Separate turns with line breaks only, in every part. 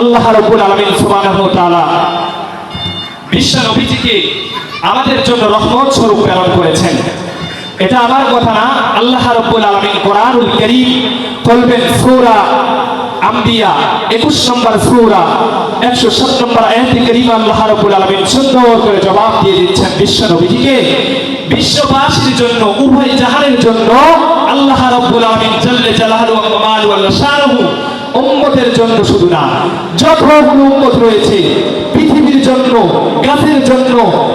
আল্লাহ রব্বুল আলামিন সুবহানাহু তাআলা বিশ্ব আমাদের জন্য রহমত স্বরূপ প্রেরণ করেছেন। এটা আমার কথা না, আল্লাহ রব্বুল আলামিন কোরআনুল কারীম বলবেন সূরা আম্বিয়া 21 নম্বর সূরা 107 নম্বর আয়াতে কারীমা আল্লাহ রব্বুল আলামিন সুন্দর করে জবাব দিয়ে দিচ্ছেন বিশ্ব নবীজিকে বিশ্ববাসীর জন্য, উভয় জাহানের জন্য আল্লাহ রব্বুল আলামিন জাল্লে জালালু ওয়া উম্মতের জন্য শুধু না যতগুলো উম্মত রয়েছে, পৃথিবীর জন্য, গাছের জন্য,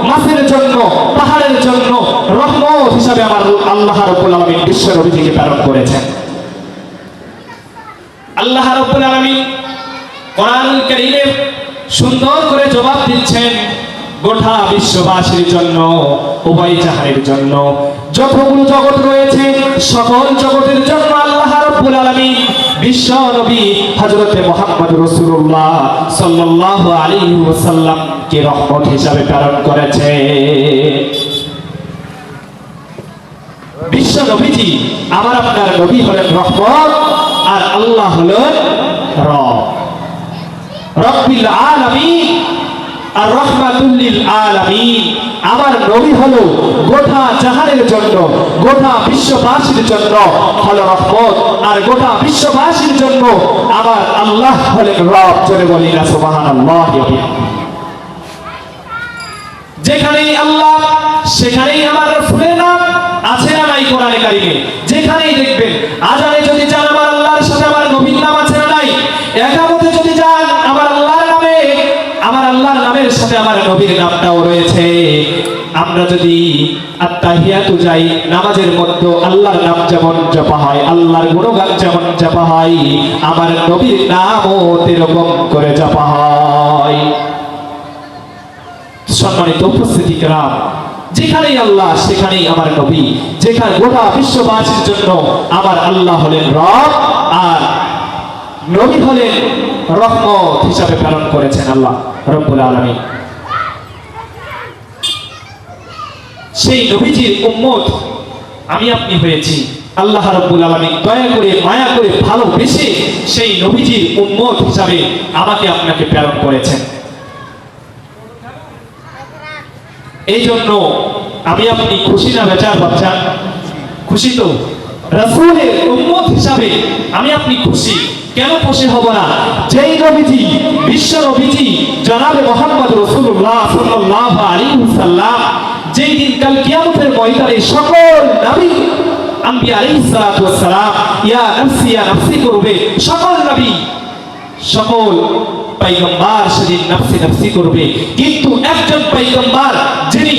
মাছের জন্য, পাহাড়ের জন্য, রহমত হিসাবে আমার আল্লাহ রব্বুল আলামিন বিশ্ব নবীজিকে প্রেরণ করেছেন। আল্লাহ রব্বুল আলামিন কোরআনুল কারীমে সুন্দর করে জবাব দিচ্ছেন, গোটা বিশ্ববাসীর জন্য, উভয় জাহানের জন্য। যতগুলো জগৎ রয়েছে, সকল জগতের জন্য আল্লাহ রব্বুল আলামিন বিশ্ব নবী হযরতে মুহাম্মদ রাসূলুল্লাহ সাল্লাল্লাহু আলাইহি ওয়াসাল্লামকে রহমত হিসাবে প্রেরণ করেছে। বিশ্ব নবীজি আমার আপনার নবী হলেন রহমত আর আল্লাহ হলেন রব। রব্বিল আলামিন আর রহমাতুল্লিল আলামিন। আমার নবী হলো গোটা জাহানের জন্য, গোটা বিশ্ববাসীর জন্য হলো রহমত। আর গোটা বিশ্ববাসীর জন্য আমার আল্লাহ হলেন রব বলি না যেখানেই আল্লাহ, সেখানেই আমার রসুলের নাম আছে নাই কোরআনে কারিমে। যেখানেই দেখবেন আজানে আমার নবীর নামটাও রয়েছে। আমরা যদি আত্মাহিয়াতু যাই, নামাজের মধ্যে আল্লাহর নাম যেমন জপা হয়, আল্লাহর গুণগান যেমন জপা হয়, আমার নবীর নামও এরকম করে জপা হয়। সম্মানিত উপস্থিতি গ্রাম যেখানেই আল্লাহ, সেখানেই আমার নবী, যেখানে গোটা বিশ্ববাসীর জন্য আমার আল্লাহ হলেন রব, আর নবী হলেন রহমত হিসাবে প্রেরণ করেছেন আল্লাহ, রব্বুল আলামিন। সেই নবীজির উম্মত আমি আপনি হয়েছি। আল্লাহ রব্বুল আলামিন দয়া করে, মায়া করে ভালোবেসে সেই নবীজির উম্মত হিসাবে আমাকে আপনাকে প্রেরণ করেছেন। এই জন্য আমি আপনি খুশি না বেচার বাচ্চা? খুশি তো? রাসূলের উম্মত হিসাবে আমি আপনি খুশি। কেন খুশি হব না? যেই নবীজি, বিশ্ব নবীজি, জনাবে মোহাম্মদ রাসূলুল্লাহ সাল্লাল্লাহু আলাইহি ওয়াসাল্লাম যেই দিন কাল কিয়ামতের ময়দানে সকল নবী আম্বিয়া আলাইহিস সালাতু সালাম, ইয়া নাফসি ইয়া নাফসি করবে। সকল নবী, সকল পাইগম্বার সেদিন নাফসি নাফসি করবে। কিন্তু একজন পাইগম্বার যিনি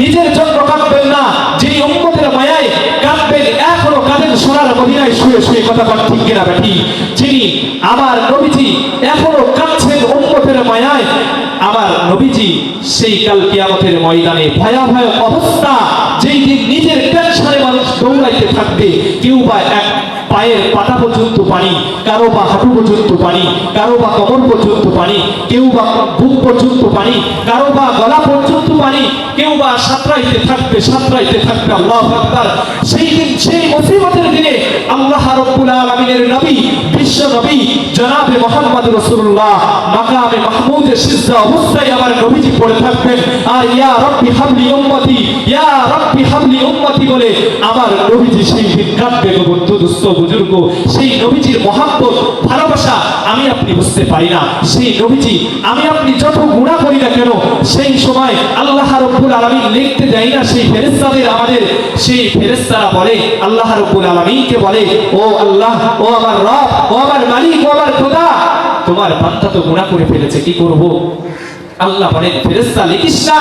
নিজের জন্য কাঁদবেন না, যিনি উম্মতের মায়ায় কাঁদবেন, এখনও কাঁদেন সোনার মদিনায় শুয়ে শুয়ে কথা বল ঠিক কিনা বেঠি যিনি আমার নবীজি এখনও কাঁদছেন উম্মতের মায়ায় আমার নবীজি সেই কাল কিয়ামতের ময়দানে ভয়াবহ অবস্থা, যেই দিন নিজের টেনশনে মানুষ দৌড়াইতে থাকবে, কেউ বা এক পায়ের পাতা পর্যন্ত পানি, কারও বা হাঁটু পর্যন্ত পানি, কারও বা কমর পর্যন্ত পানি, কেউ বা বুক পর্যন্ত পানি, কারও বা গলা পর্যন্ত পানি, কেউ বা সাঁতরাইতে থাকবে সাঁতরাইতে থাকবে আল্লাহ আকবার। সেই দিন, সেই মুসিবতের দিনে আল্লাহ রব্বুল আলামিনের নবী, বিশ্ব নবী, জনাবে মোহাম্মদ রাসূলুল্লাহ, মাকামে মাহমুদের সিজদা অবস্থায় আমার নবীজি পড়ে থাকবেন। আর ইয়া রব্বি হাবলি উম্মতি, ইয়া রব্বি হাবলি উম্মতি বলে আমি আপনি বুঝতে পারি না। সেই নবীজি, আমি আপনি যত গুণা করি না কেন, সেই সময় আল্লাহ রব্বুল লিখতে দেয় না সেই ফেরেশতাদের আমাদের। সেই ফেরেশতারা বলে, আল্লাহ রব্বুল বলে, ও আল্লাহ, ও আমার রব, ও আমার মালিক, ও আমার খোদা, তোমার বান্দা তো গুণা করে ফেলেছে, কি করব? আল্লাহ বলেন, ফেরেশতা লিখিস না।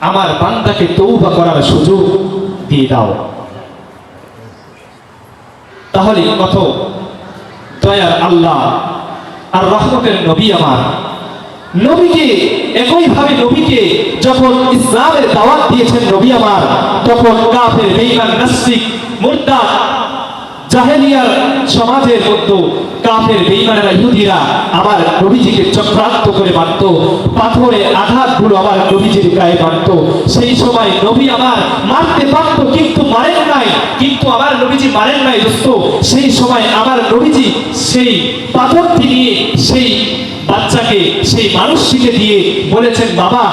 আমার বান্দাকে তৌবা করার সুযোগ দিয়ে দাও। তাহলে কত? দয়ার আল্লাহ আর রহমতের নবী আমার। নবীকে, একইভাবে নবীকে যখন ইসলামের দাওয়াত দিয়েছেন নবী আমার, তখন কাফের, বেঈমান, নাস্তিক, মুরতাদ, জাহেলিয়ার সমাজের মধ্যে কাফের, বেঈমানেরা, ইহুদিরা আমার নবীজিকে চক্রান্ত করে মারত। পাথরে আঘাতগুলো আমার নবীজির গায়ে মারত। সেই সময় নবী আমার মারতে পারত, কিন্তু মারেন নাই। কিন্তু আমার নবীজি মারেন নাই, দোস্ত। সেই সময় আমার নবীজি সেই পাথরটি নিয়ে সেই বাচ্চাকে, সেই মানুষটিকে দিয়ে বলেছেন, বাবা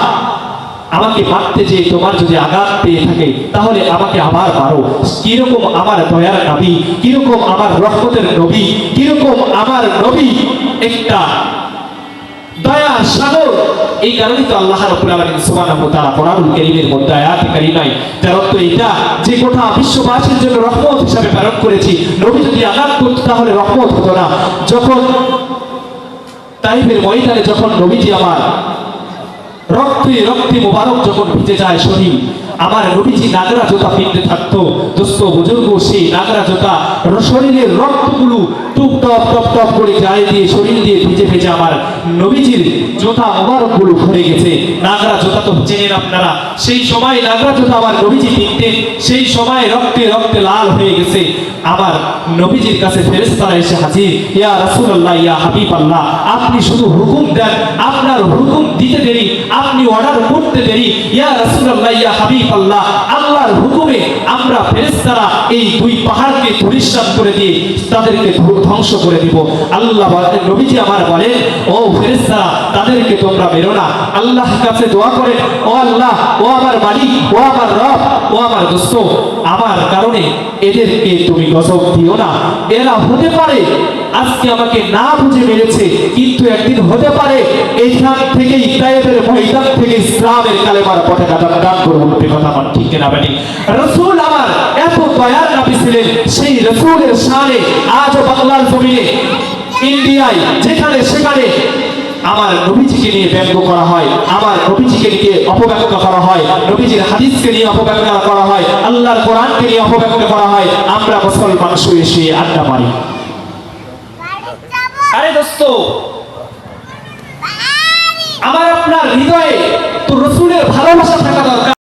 আমাকে মারতে যে তোমার যদি আঘাত পেয়ে থাকে, তাহলে আমাকে আবার মারো। কীরকম আমার দয়ার নবী, কীরকম আমার রহমতের নবী, কীরকম আমার নবী একটা দয়া, সাগর। এই কারণেই তো আল্লাহ রাব্বুল আলামিন সুবহানাহু ওয়া তাআলা কোরআনুল কারীমের মধ্যে আয়াতে কারিমায় যার অর্থ এটা যে গোটা বিশ্ববাসীর জন্য রহমত হিসাবে প্রেরণ করেছি। নবী যদি আঘাত করতো, তাহলে রহমত হতো না। যখন তাইফের ময়দানে যখন নবীজি আমার রক্তে রক্তে মোবারক যখন ভিজে যায় শরীর আমার নবীজি নাগরা জোতা পিনতে থাকতো। দোস্ত, বুজুর্গ, সেই নাগরা জোতা শরীরের রক্তগুলো টুপ টপ টপ টপ করে গায়ে দিয়ে, শরীর দিয়ে ভিজে ভিজে আমার নবীজির জোতা মোবারকগুলো ভরে গেছে। নাগরা জোতা তো চেনেন আপনারা। সেই সময় নাগরা জোতা আমার নবীজি পিনতেন সেই সময় রক্তে রক্তে লাল হয়ে গেছে। আমার নবীজির কাছে ফেরেশতারা এসে হাজির, ইয়া রাসূলুল্লাহ, ইয়া হাবিবাল্লাহ, আপনি শুধু হুকুম দেন, আপনার হুকুম দিতে দেরি, আপনি অর্ডার করতে দেরি। ইয়া রাসূলুল্লাহ, ইয়া হাবিবাল্লাহ আল্লাহর হুকুমে আমরা ফেরেস্তারা এই দুই পাহাড়কে পরিষ্কার করে দিয়ে তাদেরকে ধ্বংস করে দিব। আল্লাহ নবীজি আমার বলেন, ও ফেরেস্তারা তাদেরকে তোমরা বেরো না। আল্লাহ কাছে দোয়া করে, ও আল্লাহ, ও আমার মালিক, ও আমার রব ও আমার দোস্ত, আমার কারণে এদেরকে তুমি গজব দিও না। এরা হতে পারে, আজকে আমাকে না বুঝে মেরেছে, কিন্তু একদিন হতে পারে, এইখান থেকে ইসরায়েলের ময়দান থেকে ইসলামের কালেমার পতাকা দান দান করে উঠবে কথা আমার ঠিক না বেটি রসুল আমার এত দয়ার নাবি ছিলেন, সেই রসুলের শানে আজও বাংলার জমিনে, ইন্ডিয়ায়, যেখানে সেখানে আমার নবীজিকে নিয়ে ব্যঙ্গ করা হয়, আমার নবীজিকে নিয়ে অপব্যাখ্যা করা হয়, নবীজির হাদিসকে নিয়ে অপব্যাখ্যা করা হয়, আল্লাহর কোরআনকে নিয়ে অপব্যাখ্যা করা হয়, আমরা মুসলমান শুয়ে শুয়ে আড্ডা মারি। আরে দোস্ত, আমার আপনার হৃদয়ে তো রসুলের ভালোবাসা থাকা